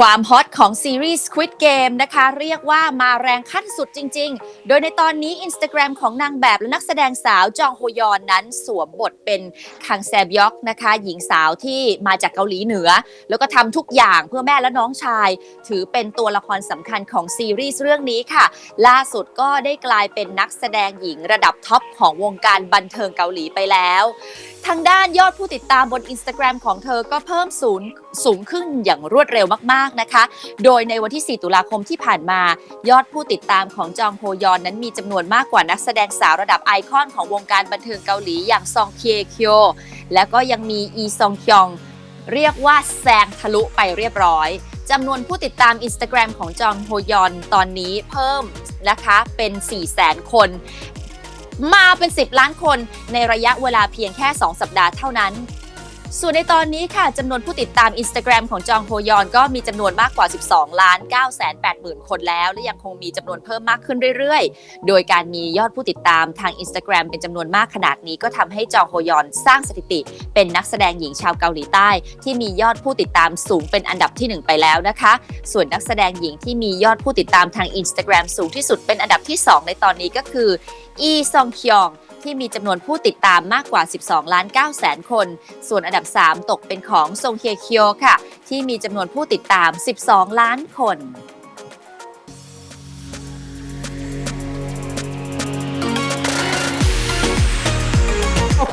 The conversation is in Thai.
ความฮอตของซีรีส์ Squid Game นะคะ เรียกว่ามาแรงขั้นสุดจริง ๆ โดยในตอนนี้ Instagram ของนางแบบและนักแสดงสาวจองโฮยอนนั้นสวมบทเป็นคังแซบยอกนะคะ หญิงสาวที่มาจากเกาหลีเหนือ แล้วก็ทำทุกอย่างเพื่อแม่และน้องชาย ถือเป็นตัวละครสำคัญของซีรีส์เรื่องนี้ค่ะ ล่าสุดก็ได้กลายเป็นนักแสดงหญิงระดับท็อปของวงการบันเทิงเกาหลีไปแล้ว ทางด้านยอดผู้ติดตามบน Instagram ของเธอก็เพิ่มสูงสูงขึ้นอย่างรวดเร็วมาก ๆ นะคะ โดยในวันที่ 4 ตุลาคมที่ผ่านมา ยอดผู้ติดตามของจองโฮยอนนั้นมีจำนวนมากกว่านักแสดงสาวระดับไอคอนของวงการบันเทิงเกาหลีอย่างซองเคียคียวและก็ยังมีอีซองคยอง เรียกว่าแซงทะลุไปเรียบร้อยจำนวนผู้ติดตาม Instagram ของจองโฮยอนตอนนี้เพิ่มนะคะเป็น 4 0 0 0 0 0 คน มาเป็น 10 ล้านคนในระยะเวลาเพียงแค่ 2 สัปดาห์เท่านั้น ส่วนในตอนนี้ค่ะจำนวนผู้ติดตาม Instagram ของจองโฮยอนก็มีจำนวนมากกว่า 12 ล้าน9แสน8หมื่นคนแล้ว และยังคงมีจำนวนเพิ่มมากขึ้นเรื่อยๆ โดยการมียอดผู้ติดตามทาง Instagram เป็นจำนวนมากขนาดนี้ก็ทำให้จองโฮยอนสร้างสถิติ เป็นนักแสดงหญิงชาวเกาหลีใต้ ที่มียอดผู้ติดตามสูงเป็นอันดับที่ 1 ไปแล้วนะคะ ส่วนนักแสดงหญิงที่มียอดผู้ติดตามทาง Instagram สูงที่สุดเป็นอันดับที่ 2 ในตอนนี้ก็คืออีซองคยอง ที่มีจำนวนผู้ติดตามมากกว่า 12 ล้าน9แสนคน ส่วนอันดับ 3 ตกเป็นของซงเฮียเคียวค่ะ ที่มีจำนวนผู้ติดตาม 12 ล้านคน